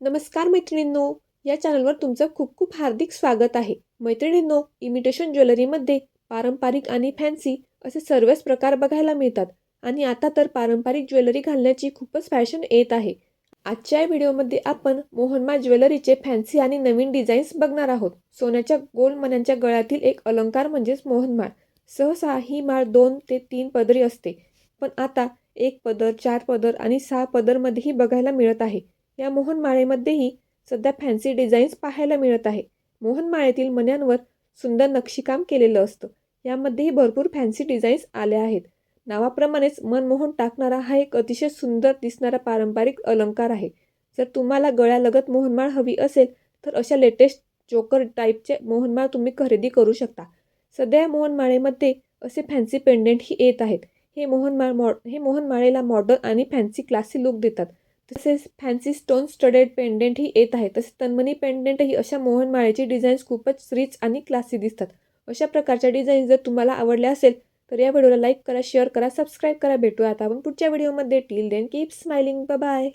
नमस्कार मैत्रिणींनो या चॅनलवर तुमचं खूप खूप हार्दिक स्वागत आहे. मैत्रिणींनो इमिटेशन ज्वेलरीमध्ये पारंपरिक आणि फॅन्सी असे सर्वच प्रकार बघायला मिळतात आणि आता तर पारंपरिक ज्वेलरी घालण्याची खूपच फॅशन येत आहे. आजच्या या व्हिडिओमध्ये आपण मोहनमाळ ज्वेलरीचे फॅन्सी आणि नवीन डिझाईन्स बघणार आहोत. सोन्याच्या गोल मण्यांच्या गळ्यातील एक अलंकार म्हणजेच मोहनमाळ. सहसा ही माळ दोन ते तीन पदरी असते. पण आता एक पदर चार पदर आणि सहा पदरमध्येही बघायला मिळत आहे. या मोहनमाळेमध्येही सध्या फॅन्सी डिझाईन्स पाहायला मिळत आहे. मोहनमाळेतील मण्यांवर सुंदर नक्षीकाम केलेलं असतं. यामध्येही भरपूर फॅन्सी डिझाईन्स आल्या आहेत. नावाप्रमाणेच मनमोहन टाकणारा हा एक अतिशय सुंदर दिसणारा पारंपरिक अलंकार आहे. जर तुम्हाला गळ्यालगत मोहनमाळ हवी असेल तर अशा लेटेस्ट जोकर टाईपचे मोहनमाळ तुम्ही खरेदी करू शकता. सध्या या मोहनमाळेमध्ये असे फॅन्सी पेंडेंटही येत आहेत. हे मोहनमाळ मॉ हे मोहनमाळेला मॉडर्न आणि फॅन्सी क्लासी लुक देतात. तसेच फॅन्सी स्टोन स्टडेड पेंडेंटही येत आहे. तसेच तन्मनी पेंडेंटही अशा मोहनमाळेची डिझाईन्स खूपच रिच आणि क्लासी दिसतात. अशा प्रकारच्या डिझाईन जर तुम्हाला आवडल्या असेल तर या व्हिडिओला लाईक करा शेअर करा सबस्क्राईब करा. भेटूया आता आपण पुढच्या व्हिडिओमध्ये till then keep smiling bye